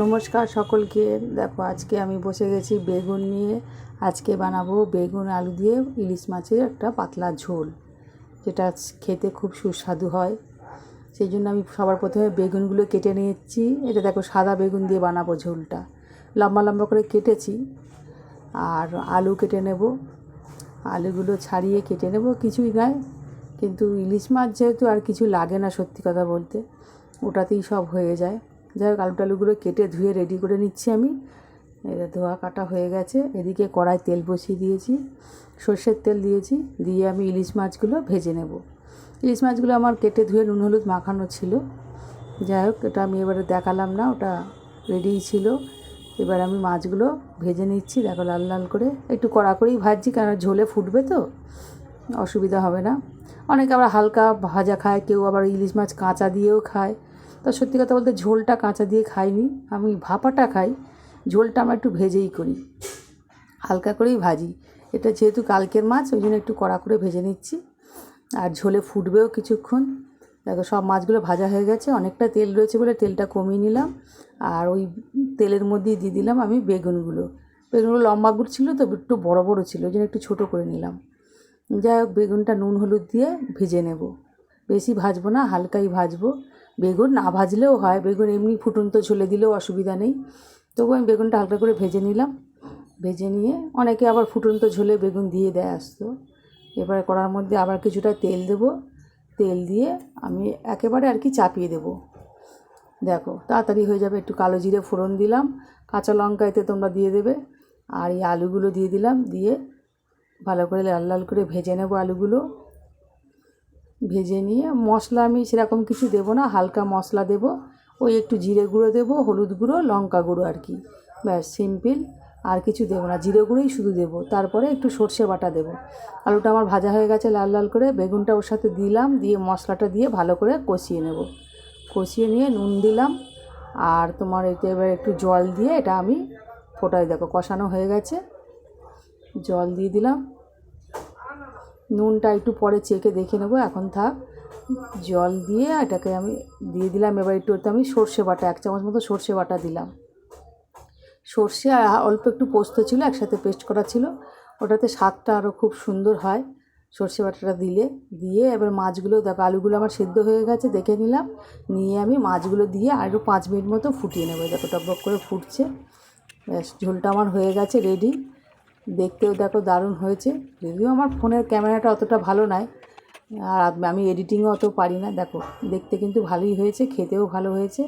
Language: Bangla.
নমস্কার সকলকে। দেখো, আজকে আমি বসে গেছি বেগুন নিয়ে। আজকে বানাবো বেগুন আলু দিয়ে ইলিশ মাছের একটা পাতলা ঝোল, যেটা খেতে খুব সুস্বাদু হয়। সেই জন্য আমি সবার প্রথমে বেগুনগুলো কেটে নিয়েছি। এটা দেখো, সাদা বেগুন দিয়ে বানাবো ঝোলটা। লম্বা লম্বা করে কেটেছি আর আলু কেটে নেব। আলুগুলো ছাড়িয়ে কেটে নেব কিছুই নয়, কিন্তু ইলিশ মাছ যেহেতু আর কিছু লাগে না সত্যি কথা বলতে, ওটাতেই সব হয়ে যায়। যাই হোক আলু টালুগুলো কেটে ধুয়ে রেডি করে নিচ্ছি আমি। এটা ধোয়া কাটা হয়ে গেছে। এদিকে কড়াই তেল বসিয়ে দিয়েছি, সর্ষের তেল দিয়েছি, দিয়ে আমি ইলিশ মাছগুলো ভেজে নেব। ইলিশ মাছগুলো আমার কেটে ধুয়ে নুন হলুদ মাখানো ছিল। যাই হোক, এটা আমি এবারে দেখালাম না, ওটা রেডিই ছিল। এবার আমি মাছগুলো ভেজে নিচ্ছি, দেখো লাল লাল করে। একটু কড়া করেই ভাজছি কারণ ঝোলে ফুটবে তো, অসুবিধা হবে না। অনেকে আবার হালকা ভাজা খায়, কেউ আবার ইলিশ মাছ কাঁচা দিয়েও খায়। তা সত্যি কথা বলতে ঝোলটা কাঁচা দিয়ে খাইনি। আমি ভাপাটা খাই, ঝোলটা আমরা একটু ভেজেই করি। হালকা করেই ভাজি। এটা যেহেতু কালকের মাছ, ওই জন্য একটু কড়া করে ভেজে নিচ্ছি। আর ঝোলে ফুটবেও কিছুক্ষণ। দেখো, সব মাছগুলো ভাজা হয়ে গেছে। অনেকটা তেল রয়েছে বলে তেলটা কমিয়ে নিলাম। আর ওই তেলের মধ্যেই দিয়ে দিলাম আমি বেগুনগুলো। বেগুনগুলো লম্বাগুলো ছিল তো, একটু বড় বড় ছিল, ওই জন্য একটু ছোটো করে নিলাম। যাই হোক, বেগুনটা নুন হলুদ দিয়ে ভেজে নেব। বেশি ভাজবো না, হালকাই ভাজবো। বেগুন না ভাজলেও হয়, বেগুন এমনি ফুটন্ত ঝোলে দিলেও অসুবিধা নেই। তবু আমি বেগুনটা হালকা করে ভেজে নিলাম। ভেজে নিয়ে অনেকে আবার ফুটন্ত ঝোলে বেগুন দিয়ে দেয় আসতো। এবারে কড়ার মধ্যে আবার কিছুটা তেল দেবো। তেল দিয়ে আমি একেবারে আর কি চাপিয়ে দেবো। দেখো, তাড়াতাড়ি হয়ে যাবে, একটু কালো জিরে ফোড়ন দিলাম। কাঁচা লঙ্কা এতে তোমরা দিয়ে দেবে। আর এই আলুগুলো দিয়ে দিলাম। দিয়ে ভালো করে লাল লাল করে ভেজে নেব আলুগুলো। ভেজে নিয়ে মশলা আমি সেরকম কিছু দেবো না, হালকা মশলা দেবো, ওই একটু জিরে গুঁড়ো দেবো, হলুদ গুঁড়ো, লঙ্কা গুঁড়ো আর কি। ব্যাস, সিম্পল, আর কিছু দেবো না, জিরে গুঁড়োই শুধু দেবো। তারপরে একটু সর্ষে বাটা দেবো। আলুটা আমার ভাজা হয়ে গেছে লাল লাল করে, বেগুনটা ওর সাথে দিলাম, দিয়ে মশলাটা দিয়ে ভালো করে কষিয়ে নেব। কষিয়ে নিয়ে নুন দিলাম, আর তোমার এতে এবার একটু জল দিয়ে এটা আমি ফোটাই দেখো, কষানো হয়ে গেছে। জল দিয়ে দিলাম। নুনটা একটু পরে চেকে দেখে নেব, এখন থাক। জল দিয়ে এটাকে আমি দিয়ে দিলাম, এবার একটু আমি সর্ষে বাটা, এক চামচ মতো সর্ষে বাটা দিলাম। সর্ষে আর অল্প একটু পোস্ত ছিল, একসাথে পেস্ট করা ছিল। ওটাতে স্বাদটা আরও খুব সুন্দর হয় সর্ষে বাটাটা দিলে। দিয়ে এবার মাছগুলো, দেখো, আলুগুলো আমার সেদ্ধ হয়ে গেছে, দেখে নিলাম। নিয়ে আমি মাছগুলো দিয়ে আরও পাঁচ মিনিট মতো ফুটিয়ে নেব। দেখো, টকবক করে ফুটছে। ব্যাস, ঝোলটা আমার হয়ে গেছে রেডি। দেখতেও দেখো দারুণ হয়েছে। যদিও আমার ফোনের ক্যামেরাটা অতটা ভালো নয় আর আমি এডিটিংও অত পারি না। দেখো, দেখতে কিন্তু ভালোই হয়েছে, খেতেও ভালো হয়েছে।